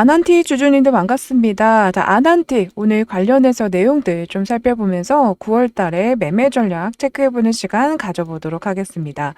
아난티 주주님들 반갑습니다. 자, 아난티 오늘 관련해서 내용들 좀 살펴보면서 9월 달에 매매 전략 체크해보는 시간 가져보도록 하겠습니다.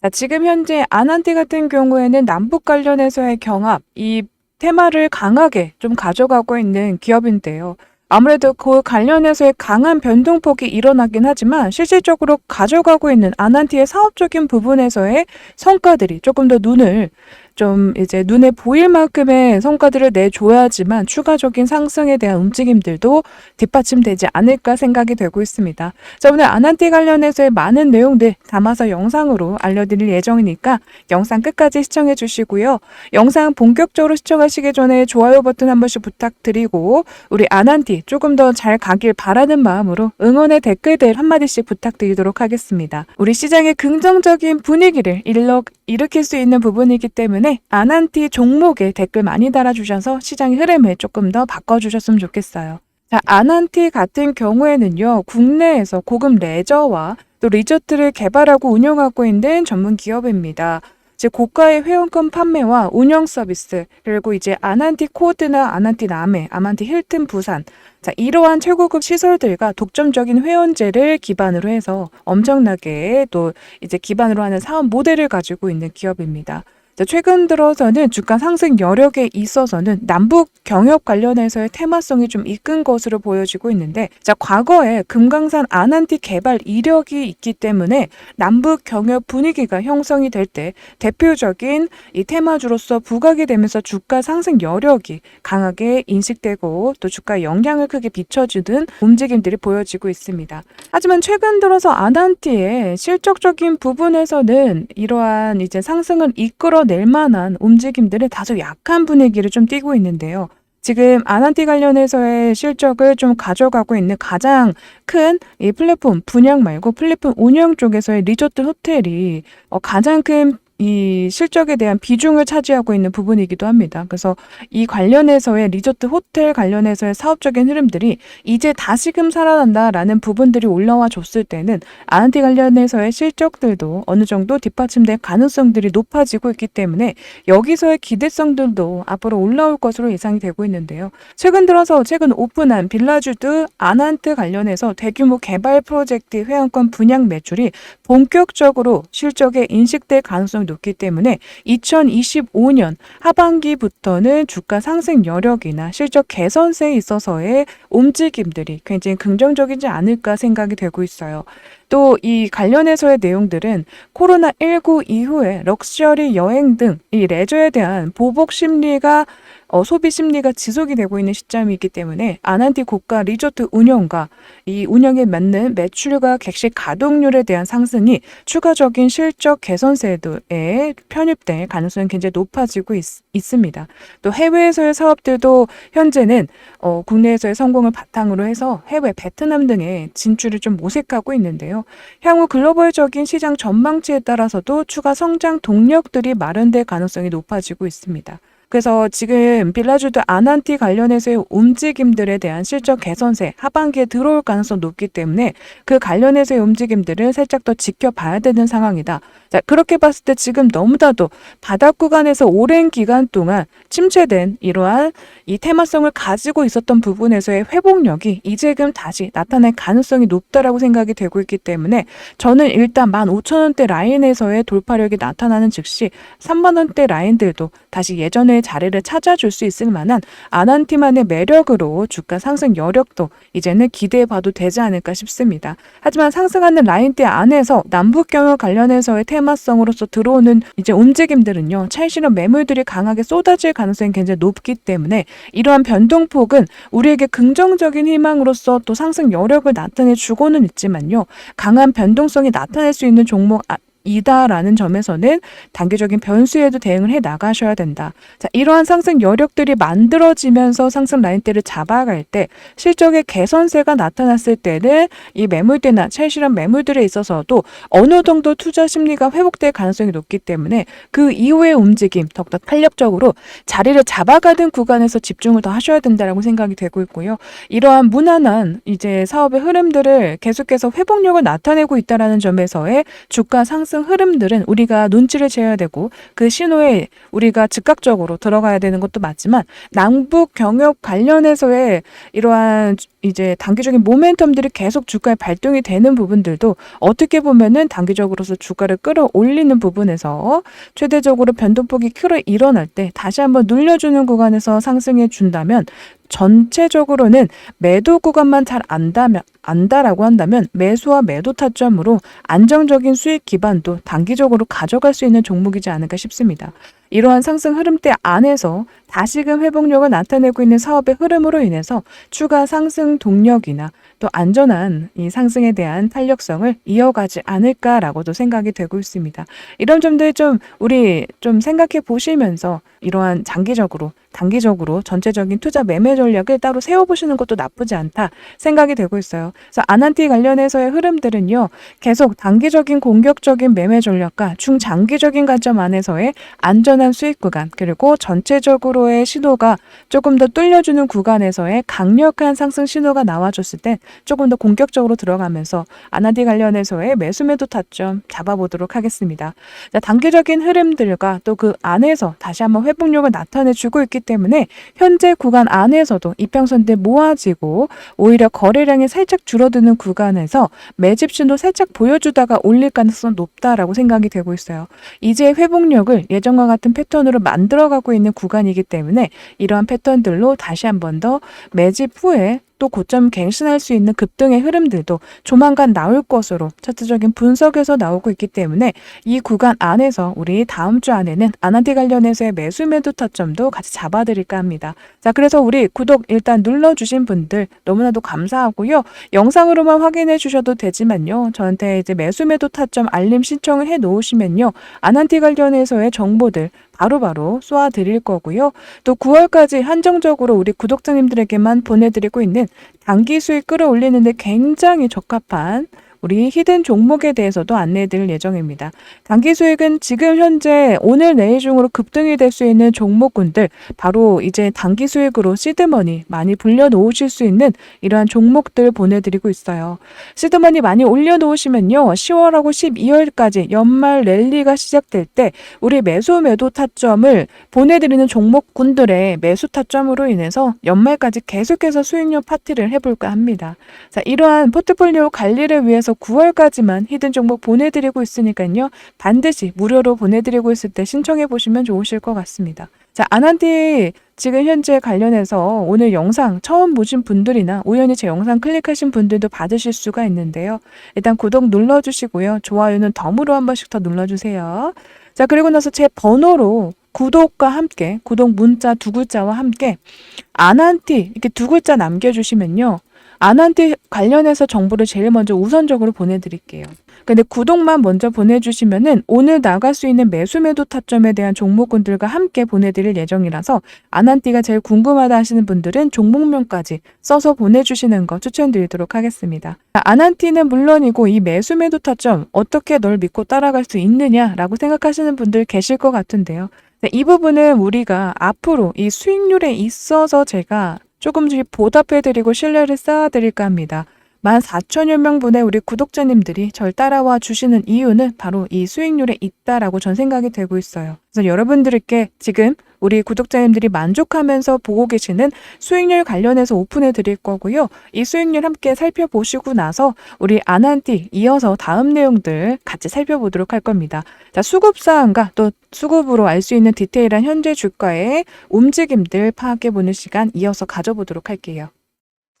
자, 지금 현재 아난티 같은 경우에는 남북 관련해서의 경합, 이 테마를 강하게 좀 가져가고 있는 기업인데요. 아무래도 그 관련해서의 강한 변동폭이 일어나긴 하지만 실질적으로 가져가고 있는 아난티의 사업적인 부분에서의 성과들이 조금 더 눈을 좀 이제 눈에 보일 만큼의 성과들을 내줘야지만 추가적인 상승에 대한 움직임들도 뒷받침되지 않을까 생각이 되고 있습니다. 자, 오늘 아난티 관련해서의 많은 내용들 담아서 영상으로 알려드릴 예정이니까 영상 끝까지 시청해 주시고요. 영상 본격적으로 시청하시기 전에 좋아요 버튼 한 번씩 부탁드리고 우리 아난티 조금 더 잘 가길 바라는 마음으로 응원의 댓글들 한마디씩 부탁드리도록 하겠습니다. 우리 시장의 긍정적인 분위기를 일러, 일으킬 수 있는 부분이기 때문에 아난티 종목에 댓글 많이 달아주셔서 시장의 흐름을 조금 더 바꿔주셨으면 좋겠어요. 자, 아난티 같은 경우에는요, 국내에서 고급 레저와 또 리조트를 개발하고 운영하고 있는 전문 기업입니다. 즉 고가의 회원권 판매와 운영 서비스 그리고 이제 아난티 코드나 아난티 남해, 아난티 힐튼 부산 자 이러한 최고급 시설들과 독점적인 회원제를 기반으로 해서 엄청나게 또 이제 기반으로 하는 사업 모델을 가지고 있는 기업입니다. 자, 최근 들어서는 주가 상승 여력에 있어서는 남북 경협 관련해서의 테마성이 좀 이끈 것으로 보여지고 있는데, 자, 과거에 금강산 아난티 개발 이력이 있기 때문에 남북 경협 분위기가 형성이 될 때 대표적인 이 테마주로서 부각이 되면서 주가 상승 여력이 강하게 인식되고 또 주가 영향을 크게 비춰주는 움직임들이 보여지고 있습니다. 하지만 최근 들어서 아난티의 실적적인 부분에서는 이러한 이제 상승을 이끌어 낼 만한 움직임들이 다소 약한 분위기를 좀 띠고 있는데요. 지금 아난티 관련해서의 실적을 좀 가져가고 있는 가장 큰 이 플랫폼 분양 말고 플랫폼 운영 쪽에서의 리조트 호텔이 어, 가장 큰 이 실적에 대한 비중을 차지하고 있는 부분이기도 합니다. 그래서 이 관련해서의 리조트 호텔 관련해서의 사업적인 흐름들이 이제 다시금 살아난다라는 부분들이 올라와 줬을 때는 아난티 관련해서의 실적들도 어느 정도 뒷받침될 가능성들이 높아지고 있기 때문에 여기서의 기대성들도 앞으로 올라올 것으로 예상이 되고 있는데요. 최근 들어서 최근 오픈한 빌라주드 아난트 관련해서 대규모 개발 프로젝트 회원권 분양 매출이 본격적으로 실적에 인식될 가능성 이 높기 때문에 2025년 하반기부터는 주가 상승 여력이나 실적 개선세에 있어서의 움직임들이 굉장히 긍정적이지 않을까 생각이 되고 있어요. 또 이 관련해서의 내용들은 코로나19 이후에 럭셔리 여행 등 이 레저에 대한 보복 심리가 어, 소비 심리가 지속이 되고 있는 시점이기 때문에 아난티 고가 리조트 운영과 이 운영에 맞는 매출과 객실 가동률에 대한 상승이 추가적인 실적 개선세도에 편입될 가능성이 굉장히 높아지고 있, 있습니다. 또 해외에서의 사업들도 현재는 어, 국내에서의 성공을 바탕으로 해서 해외 베트남 등에 진출을 좀 모색하고 있는데요. 향후 글로벌적인 시장 전망치에 따라서도 추가 성장 동력들이 마련될 가능성이 높아지고 있습니다. 그래서 지금 빌라주드 아난티 관련해서의 움직임들에 대한 실적 개선세 하반기에 들어올 가능성 높기 때문에 그 관련해서의 움직임들을 살짝 더 지켜봐야 되는 상황이다. 자, 그렇게 봤을 때 지금 너무나도 바닥 구간에서 오랜 기간 동안 침체된 이러한 이 테마성을 가지고 있었던 부분에서의 회복력이 이제금 다시 나타날 가능성이 높다라고 생각이 되고 있기 때문에 저는 일단 15,000원대 라인에서의 돌파력이 나타나는 즉시 3만원대 라인들도 다시 예전 의 자리를 찾아줄 수 있을 만한 아난티만의 매력으로 주가 상승 여력도 이제는 기대해 봐도 되지 않을까 싶습니다. 하지만 상승하는 라인대 안에서 남북 경협 관련해서의 테마성으로서 들어오는 이제 움직임들은요. 찰실한 매물들이 강하게 쏟아질 가능성이 굉장히 높기 때문에 이러한 변동폭은 우리에게 긍정적인 희망으로서 또 상승 여력을 나타내 주고는 있지만요. 강한 변동성이 나타낼 수 있는 종목 아, 이다라는 점에서는 단계적인 변수에도 대응을 해 나가셔야 된다. 자, 이러한 상승 여력들이 만들어지면서 상승 라인대를 잡아갈 때 실적의 개선세가 나타났을 때는 이 매물대나 찰실한 매물들에 있어서도 어느 정도 투자 심리가 회복될 가능성이 높기 때문에 그 이후의 움직임 더욱더 탄력적으로 자리를 잡아가는 구간에서 집중을 더 하셔야 된다라고 생각이 되고 있고요. 이러한 무난한 이제 사업의 흐름들을 계속해서 회복력을 나타내고 있다라는 점에서의 주가 상승 상승 흐름들은 우리가 눈치를 채야 되고 그 신호에 우리가 즉각적으로 들어가야 되는 것도 맞지만 남북 경협 관련해서의 이러한 이제 단기적인 모멘텀들이 계속 주가에 발동이 되는 부분들도 어떻게 보면은 단기적으로서 주가를 끌어올리는 부분에서 최대적으로 변동폭이 크게 일어날 때 다시 한번 눌려주는 구간에서 상승해 준다면 전체적으로는 매도 구간만 잘 안다면 안다라고 한다면 매수와 매도 타점으로 안정적인 수익 기반도 단기적으로 가져갈 수 있는 종목이지 않을까 싶습니다. 이러한 상승 흐름대 안에서 다시금 회복력을 나타내고 있는 사업의 흐름으로 인해서 추가 상승 동력이나 또 안전한 이 상승에 대한 탄력성을 이어가지 않을까라고도 생각이 되고 있습니다. 이런 점들 좀 우리 좀 생각해 보시면서 이러한 장기적으로 단기적으로 전체적인 투자 매매 전략을 따로 세워보시는 것도 나쁘지 않다 생각이 되고 있어요. 그래서 아난티 관련해서의 흐름들은요, 계속 단기적인 공격적인 매매 전략과 중장기적인 관점 안에서의 안전한 수익 구간, 그리고 전체적으로 의 신호가 조금 더 뚫려주는 구간에서의 강력한 상승 신호가 나와줬을 때 조금 더 공격적으로 들어가면서 아난티 관련해서의 매수 매도 타점 잡아보도록 하겠습니다. 자, 단기적인 흐름들과 또 그 안에서 다시 한번 회복력을 나타내주고 있기 때문에 현재 구간 안에서도 이평선들 모아지고 오히려 거래량이 살짝 줄어드는 구간에서 매집 신호 살짝 보여주다가 올릴 가능성 높다라고 생각이 되고 있어요. 이제 회복력을 예전과 같은 패턴으로 만들어가고 있는 구간이기 때문에 이러한 패턴들로 다시 한 번 더 매집 후에 또 고점 갱신할 수 있는 급등의 흐름들도 조만간 나올 것으로 차트적인 분석에서 나오고 있기 때문에 이 구간 안에서 우리 다음 주 안에는 아난티 관련해서의 매수 매도 타점도 같이 잡아드릴까 합니다. 자, 그래서 우리 구독 일단 눌러주신 분들 너무나도 감사하고요. 영상으로만 확인해 주셔도 되지만요. 저한테 이제 매수 매도 타점 알림 신청을 해 놓으시면요. 아난티 관련해서의 정보들 바로바로 쏘아드릴 거고요. 또 9월까지 한정적으로 우리 구독자님들에게만 보내드리고 있는 단기 수익 끌어올리는데 굉장히 적합한 우리 히든 종목에 대해서도 안내해 드릴 예정입니다. 단기 수익은 지금 현재 오늘 내일 중으로 급등이 될 수 있는 종목군들 바로 이제 단기 수익으로 시드머니 많이 불려 놓으실 수 있는 이러한 종목들 보내드리고 있어요. 시드머니 많이 올려 놓으시면요. 10월하고 12월까지 연말 랠리가 시작될 때 우리 매수 매도 타점을 보내드리는 종목군들의 매수 타점으로 인해서 연말까지 계속해서 수익률 파티를 해볼까 합니다. 자, 이러한 포트폴리오 관리를 위해서 9월까지만 히든 종목 보내드리고 있으니까요. 반드시 무료로 보내드리고 있을 때 신청해 보시면 좋으실 것 같습니다. 자, 아난티 지금 현재 관련해서 오늘 영상 처음 보신 분들이나 우연히 제 영상 클릭하신 분들도 받으실 수가 있는데요. 일단 구독 눌러주시고요. 좋아요는 덤으로 한 번씩 더 눌러주세요. 자, 그리고 나서 제 번호로 구독과 함께, 구독 문자 두 글자와 함께 아난티 이렇게 두 글자 남겨주시면요. 아난티 관련해서 정보를 제일 먼저 우선적으로 보내드릴게요. 근데 구독만 먼저 보내주시면은 오늘 나갈 수 있는 매수 매도 타점에 대한 종목군들과 함께 보내드릴 예정이라서 아난티가 제일 궁금하다 하시는 분들은 종목명까지 써서 보내주시는 거 추천드리도록 하겠습니다. 아난티는 물론이고 이 매수 매도 타점 어떻게 널 믿고 따라갈 수 있느냐라고 생각하시는 분들 계실 것 같은데요. 네, 이 부분은 우리가 앞으로 이 수익률에 있어서 제가 조금씩 보답해드리고 신뢰를 쌓아드릴까 합니다. 14,000여 명분의 우리 구독자님들이 절 따라와 주시는 이유는 바로 이 수익률에 있다라고 전 생각이 되고 있어요. 그래서 여러분들께 지금 우리 구독자님들이 만족하면서 보고 계시는 수익률 관련해서 오픈해 드릴 거고요. 이 수익률 함께 살펴보시고 나서 우리 아난티 이어서 다음 내용들 같이 살펴보도록 할 겁니다. 자, 수급 사항과 또 수급으로 알 수 있는 디테일한 현재 주가의 움직임들 파악해 보는 시간 이어서 가져보도록 할게요.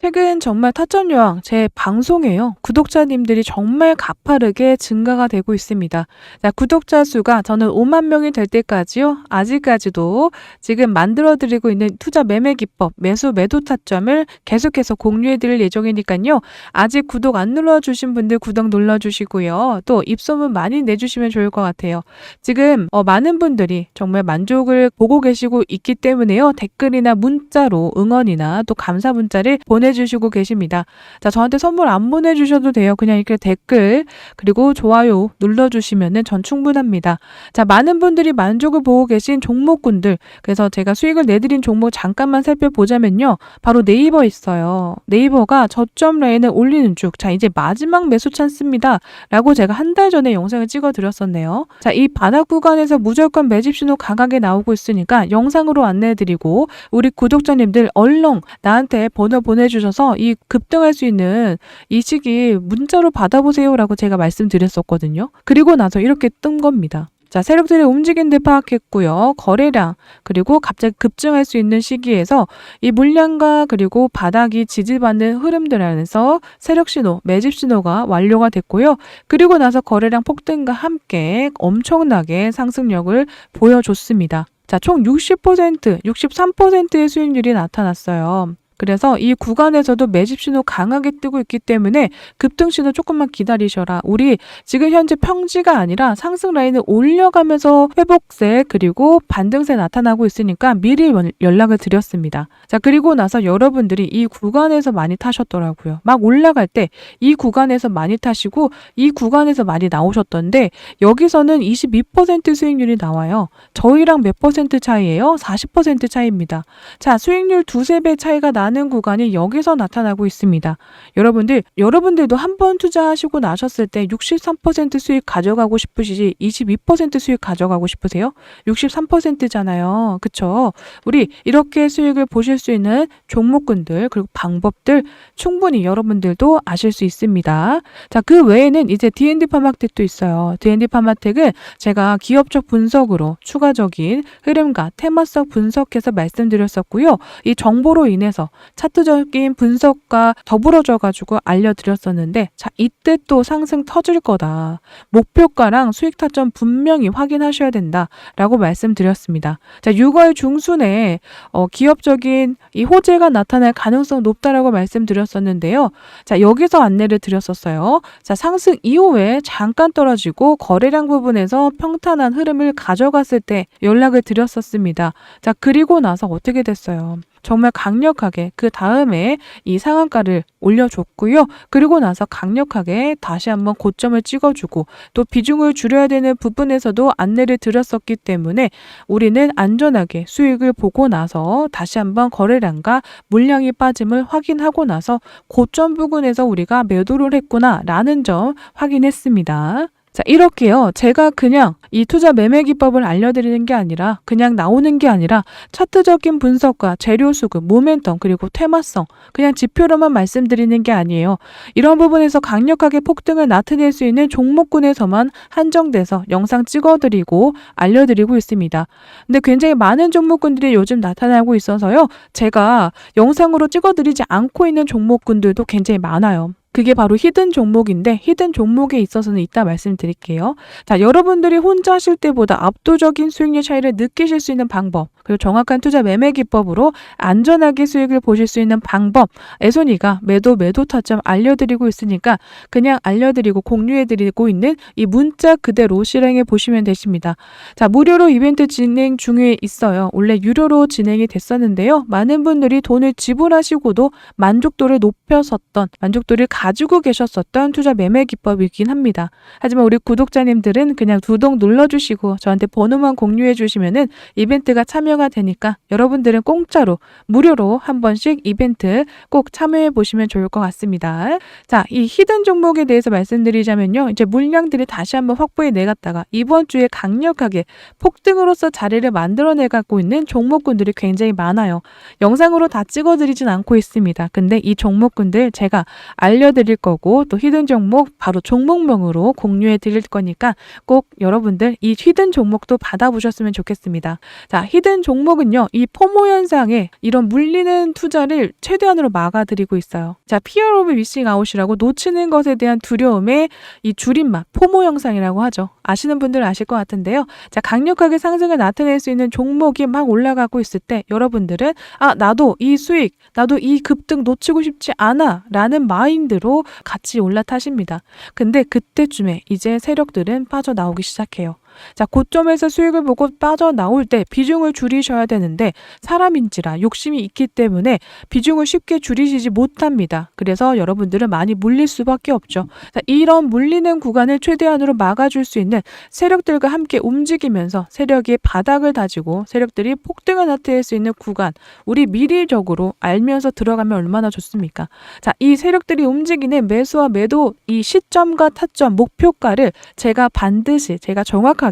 최근 정말 타점 요항 제 방송에요. 구독자님들이 정말 가파르게 증가가 되고 있습니다. 자, 구독자 수가 저는 5만 명이 될 때까지요. 아직까지도 지금 만들어 드리고 있는 투자 매매 기법, 매수 매도 타점을 계속해서 공유해 드릴 예정이니까요. 아직 구독 안 눌러 주신 분들 구독 눌러 주시고요. 또 입소문 많이 내 주시면 좋을 것 같아요. 지금 어, 많은 분들이 정말 만족을 보고 계시고 있기 때문에요. 댓글이나 문자로 응원이나 또 감사 문자를 보내 주시고 계십니다. 자, 저한테 선물 안 보내주셔도 돼요. 그냥 이렇게 댓글 그리고 좋아요 눌러주시면은 전 충분합니다. 자, 많은 분들이 만족을 보고 계신 종목군들 그래서 제가 수익을 내드린 종목 잠깐만 살펴보자면요. 바로 네이버 있어요. 네이버가 저점 라인을 올리는 쭉. 자, 이제 마지막 매수 찬스입니다. 라고 제가 한 달 전에 영상을 찍어 드렸었네요. 자, 이 바닥 구간에서 무조건 매집 신호 강하게 나오고 있으니까 영상으로 안내해 드리고 우리 구독자님들 얼렁 나한테 번호 보내 주셔서 이 급등할 수 있는 이 시기 문자로 받아보세요라고 제가 말씀드렸었거든요. 그리고 나서 이렇게 뜬 겁니다. 자, 세력들의 움직임들 파악했고요. 거래량, 그리고 갑자기 급증할 수 있는 시기에서 이 물량과 그리고 바닥이 지지받는 흐름들 안에서 세력 신호, 매집 신호가 완료가 됐고요. 그리고 나서 거래량 폭등과 함께 엄청나게 상승력을 보여줬습니다. 자, 총 60%, 63%의 수익률이 나타났어요. 그래서 이 구간에서도 매집 신호 강하게 뜨고 있기 때문에 급등 신호 조금만 기다리셔라. 우리 지금 현재 평지가 아니라 상승 라인을 올려가면서 회복세 그리고 반등세 나타나고 있으니까 미리 연- 연락을 드렸습니다. 자, 그리고 나서 여러분들이 이 구간에서 많이 타셨더라고요. 막 올라갈 때 이 구간에서 많이 타시고 이 구간에서 많이 나오셨던데 여기서는 22% 수익률이 나와요. 저희랑 몇 퍼센트 차이예요? 40% 차이입니다. 자, 수익률 두세 배 차이가 나는 구간이 여기서 나타나고 있습니다. 여러분들, 여러분들도 한 번 투자하시고 나셨을 때 63% 수익 가져가고 싶으시지 22% 수익 가져가고 싶으세요? 63%잖아요. 그쵸? 우리 이렇게 수익을 보실 수 있는 종목군들 그리고 방법들 충분히 여러분들도 아실 수 있습니다. 자, 그 외에는 이제 D&D 파마텍도 있어요. D&D 파마텍은 제가 기업적 분석으로 추가적인 흐름과 테마성 분석해서 말씀드렸었고요. 이 정보로 인해서 차트적인 분석과 더불어져 가지고 알려드렸었는데 자 이때 또 상승 터질 거다. 목표가랑 수익 타점 분명히 확인하셔야 된다라고 말씀드렸습니다. 자 6월 중순에 어, 기업적인 이 호재가 나타날 가능성 높다라고 말씀드렸었는데요. 자 여기서 안내를 드렸었어요. 자 상승 이후에 잠깐 떨어지고 거래량 부분에서 평탄한 흐름을 가져갔을 때 연락을 드렸었습니다. 자 그리고 나서 어떻게 됐어요? 정말 강력하게 그 다음에 이 상한가를 올려줬고요. 그리고 나서 강력하게 다시 한번 고점을 찍어주고 또 비중을 줄여야 되는 부분에서도 안내를 드렸었기 때문에 우리는 안전하게 수익을 보고 나서 다시 한번 거래량과 물량이 빠짐을 확인하고 나서 고점 부근에서 우리가 매도를 했구나라는 점 확인했습니다. 자, 이렇게요. 제가 그냥 이 투자 매매 기법을 알려드리는 게 아니라 그냥 나오는 게 아니라 차트적인 분석과 재료 수급, 모멘텀, 그리고 테마성, 그냥 지표로만 말씀드리는 게 아니에요. 이런 부분에서 강력하게 폭등을 나타낼 수 있는 종목군에서만 한정돼서 영상 찍어드리고 알려드리고 있습니다. 근데 굉장히 많은 종목군들이 요즘 나타나고 있어서요. 제가 영상으로 찍어드리지 않고 있는 종목군들도 굉장히 많아요. 그게 바로 히든 종목인데 히든 종목에 있어서는 이따 말씀드릴게요. 자, 여러분들이 혼자 하실 때보다 압도적인 수익률 차이를 느끼실 수 있는 방법, 그리고 정확한 투자 매매 기법으로 안전하게 수익을 보실 수 있는 방법, 애손이가 매도 매도 타점 알려드리고 있으니까 그냥 알려드리고 공유해드리고 있는 이 문자 그대로 실행해 보시면 되십니다. 자, 무료로 이벤트 진행 중에 있어요. 원래 유료로 진행이 됐었는데요. 많은 분들이 돈을 지불하시고도 만족도를 높였었던, 만족도를 가지고 계셨었던 투자 매매 기법이긴 합니다. 하지만 우리 구독자님들은 그냥 두동 눌러주시고 저한테 번호만 공유해 주시면은 이벤트가 참여 가 되니까 여러분들은 공짜로 무료로 한 번씩 이벤트 꼭 참여해 보시면 좋을 것 같습니다. 자, 이 히든 종목에 대해서 말씀드리자면요. 이제 물량들이 다시 한번 확보해 내갔다가 이번 주에 강력하게 폭등으로서 자리를 만들어내 갖고 있는 종목군들이 굉장히 많아요. 영상으로 다 찍어드리진 않고 있습니다. 근데 이 종목군들 제가 알려드릴 거고 또 히든 종목 바로 종목명으로 공유해 드릴 거니까 꼭 여러분들 이 히든 종목도 받아보셨으면 좋겠습니다. 자, 히든 종목은요, 이 포모 현상에 이런 물리는 투자를 최대한으로 막아드리고 있어요. 자, 피어 오브 미싱 아웃이라고 놓치는 것에 대한 두려움의 이 줄임말, 포모 현상이라고 하죠. 아시는 분들 아실 것 같은데요. 자, 강력하게 상승을 나타낼 수 있는 종목이 막 올라가고 있을 때 여러분들은 아, 나도 이 수익, 나도 이 급등 놓치고 싶지 않아 라는 마인드로 같이 올라타십니다. 근데 그때쯤에 이제 세력들은 빠져나오기 시작해요. 자, 고점에서 수익을 보고 빠져나올 때 비중을 줄이셔야 되는데 사람인지라 욕심이 있기 때문에 비중을 쉽게 줄이시지 못합니다. 그래서 여러분들은 많이 물릴 수밖에 없죠. 자, 이런 물리는 구간을 최대한으로 막아줄 수 있는 세력들과 함께 움직이면서 세력이 바닥을 다지고 세력들이 폭등을 나타낼 수 있는 구간, 우리 미리적으로 알면서 들어가면 얼마나 좋습니까? 자, 이 세력들이 움직이는 매수와 매도 이 시점과 타점, 목표가를 제가 반드시 제가 정확하게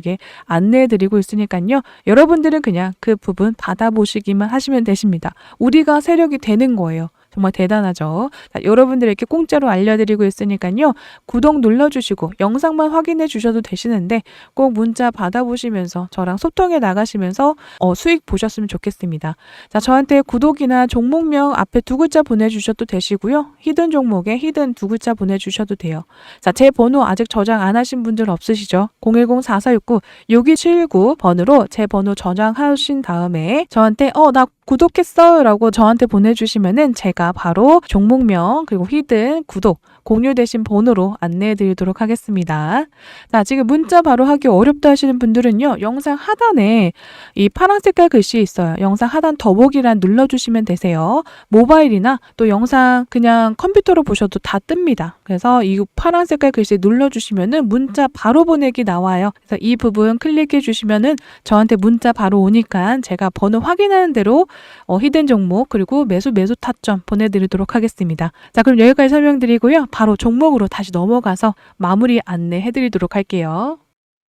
안내해 드리고 있으니까요. 여러분들은 그냥 그 부분 받아보시기만 하시면 되십니다. 우리가 세력이 되는 거예요. 정말 대단하죠. 자, 여러분들에게 공짜로 알려드리고 있으니까요. 구독 눌러주시고 영상만 확인해 주셔도 되시는데 꼭 문자 받아보시면서 저랑 소통해 나가시면서 어, 수익 보셨으면 좋겠습니다. 자, 저한테 구독이나 종목명 앞에 두 글자 보내주셔도 되시고요. 히든 종목에 히든 두 글자 보내주셔도 돼요. 자, 제 번호 아직 저장 안 하신 분들 없으시죠? 010-4469-6279 번호로 제 번호 저장하신 다음에 저한테 어, 나 구독했어 라고 저한테 보내주시면은 제가 바로 종목명 그리고 히든 구독 공유되신 번호로 안내해 드리도록 하겠습니다. 자, 지금 문자 바로 하기 어렵다 하시는 분들은요, 영상 하단에 이 파란 색깔 글씨 있어요. 영상 하단 더보기란 눌러주시면 되세요. 모바일이나 또 영상 그냥 컴퓨터로 보셔도 다 뜹니다. 그래서 이 파란 색깔 글씨 눌러주시면은 문자 바로 보내기 나와요. 그래서 이 부분 클릭해 주시면은 저한테 문자 바로 오니까 제가 번호 확인하는 대로 어, 히든 종목 그리고 매수 매수 타점 보내드리도록 하겠습니다. 자, 그럼 여기까지 설명드리고요. 바로 종목으로 다시 넘어가서 마무리 안내해 드리도록 할게요.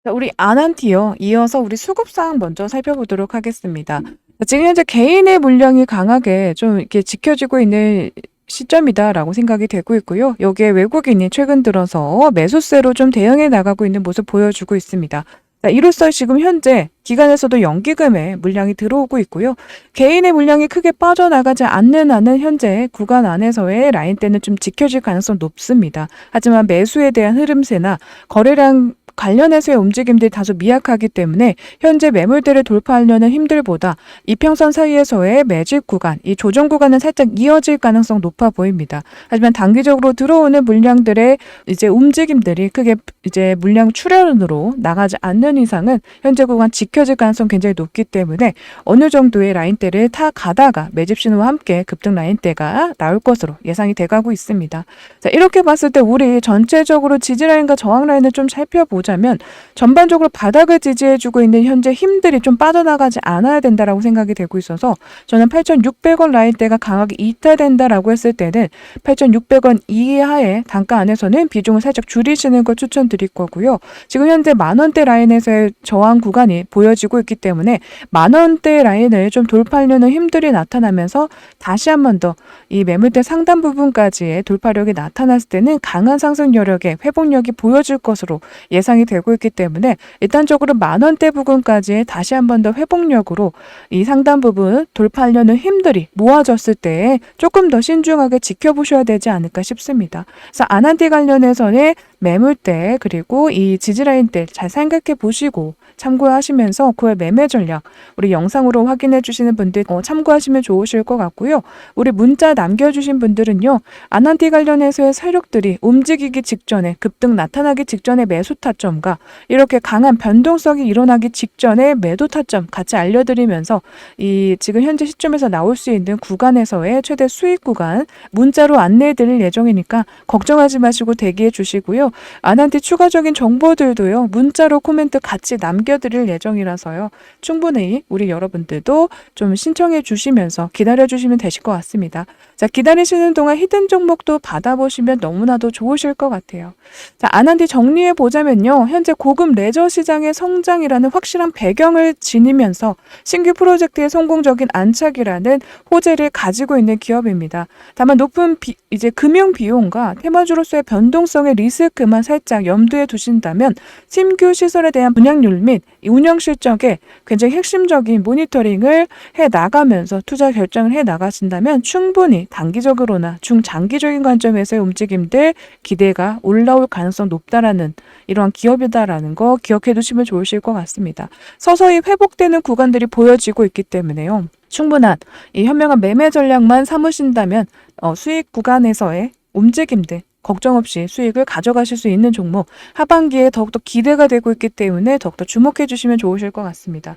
자, 우리 아난티요. 이어서 우리 수급상 먼저 살펴보도록 하겠습니다. 자, 지금 현재 개인의 물량이 강하게 좀 이렇게 지켜지고 있는 시점이다라고 생각이 되고 있고요. 여기에 외국인이 최근 들어서 매수세로 좀 대응해 나가고 있는 모습 보여주고 있습니다. 자, 이로써 지금 현재 기관에서도 연기금에 물량이 들어오고 있고요. 개인의 물량이 크게 빠져나가지 않는 한은 현재 구간 안에서의 라인대는 좀 지켜질 가능성 높습니다. 하지만 매수에 대한 흐름세나 거래량 관련해서의 움직임들이 다소 미약하기 때문에 현재 매물대를 돌파하려는 힘들보다 이평선 사이에서의 매집 구간, 이 조정 구간은 살짝 이어질 가능성 높아 보입니다. 하지만 단기적으로 들어오는 물량들의 이제 움직임들이 크게 이제 물량 출현으로 나가지 않는 이상은 현재 구간 지켜질 가능성 굉장히 높기 때문에 어느 정도의 라인대를 타 가다가 매집 신호와 함께 급등 라인대가 나올 것으로 예상이 돼가고 있습니다. 자, 이렇게 봤을 때 우리 전체적으로 지지 라인과 저항 라인을 좀 살펴보자 면 전반적으로 바닥을 지지해주고 있는 현재 힘들이 좀 빠져나가지 않아야 된다라고 생각이 되고 있어서 저는 8,600원 라인대가 강하게 이탈된다라고 했을 때는 8,600원 이하의 단가 안에서는 비중을 살짝 줄이시는 걸 추천드릴 거고요. 지금 현재 만 원대 라인에서의 저항 구간이 보여지고 있기 때문에 만 원대 라인을 좀 돌파하려는 힘들이 나타나면서 다시 한 번 더 이 매물대 상단 부분까지의 돌파력이 나타났을 때는 강한 상승 여력의 회복력이 보여질 것으로 예상 이 되고 있기 때문에 일단적으로 만 원대 부분까지 다시 한 번 더 회복력으로 이 상단 부분 돌파하려는 힘들이 모아졌을 때 조금 더 신중하게 지켜보셔야 되지 않을까 싶습니다. 그래서 아난티 관련해서는 매물대 그리고 이 지지라인대 잘 생각해 보시고 참고하시면서 그의 매매 전략 우리 영상으로 확인해 주시는 분들 어, 참고하시면 좋으실 것 같고요. 우리 문자 남겨주신 분들은요. 아난티 관련해서의 세력들이 움직이기 직전에 급등 나타나기 직전에 매수 타점과 이렇게 강한 변동성이 일어나기 직전에 매도 타점 같이 알려드리면서 이 지금 현재 시점에서 나올 수 있는 구간에서의 최대 수익 구간 문자로 안내해 드릴 예정이니까 걱정하지 마시고 대기해 주시고요. 아난티 추가적인 정보들도요. 문자로 코멘트 같이 남겨 드릴 예정이라서요. 충분히 우리 여러분들도 좀 신청해 주시면서 기다려 주시면 되실 것 같습니다. 자, 기다리시는 동안 히든 종목도 받아보시면 너무나도 좋으실 것 같아요. 자, 아난티 정리해 보자면요. 현재 고급 레저 시장의 성장이라는 확실한 배경을 지니면서 신규 프로젝트의 성공적인 안착이라는 호재를 가지고 있는 기업입니다. 다만 높은 비, 이제 금융 비용과 테마주로서의 변동성의 리스크만 살짝 염두에 두신다면 신규 시설에 대한 분양률 및 운영 실적에 굉장히 핵심적인 모니터링을 해 나가면서 투자 결정을 해 나가신다면 충분히 단기적으로나 중장기적인 관점에서의 움직임들 기대가 올라올 가능성 높다라는 이러한 기업이다라는 거 기억해 두시면 좋으실 것 같습니다. 서서히 회복되는 구간들이 보여지고 있기 때문에요. 충분한 이 현명한 매매 전략만 삼으신다면 어, 수익 구간에서의 움직임들 걱정 없이 수익을 가져가실 수 있는 종목 하반기에 더욱더 기대가 되고 있기 때문에 더욱더 주목해 주시면 좋으실 것 같습니다.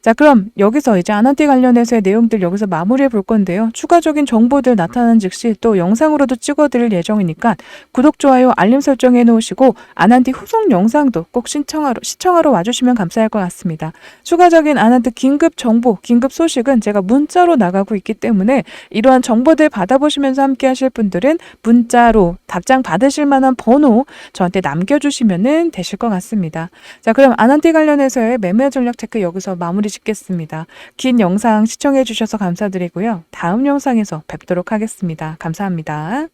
자, 그럼 여기서 이제 아난티 관련해서의 내용들 여기서 마무리해 볼 건데요. 추가적인 정보들 나타난 즉시 또 영상으로도 찍어 드릴 예정이니까 구독, 좋아요, 알림 설정해 놓으시고 아난티 후속 영상도 꼭 신청하러 시청하러 와주시면 감사할 것 같습니다. 추가적인 아난티 긴급 정보, 긴급 소식은 제가 문자로 나가고 있기 때문에 이러한 정보들 받아보시면서 함께 하실 분들은 문자로 답장 받으실 만한 번호 저한테 남겨주시면 되실 것 같습니다. 자, 그럼 아난티 관련해서의 매매 전략 체크 여기서 마무리 짓겠습니다. 긴 영상 시청해 주셔서 감사드리고요. 다음 영상에서 뵙도록 하겠습니다. 감사합니다.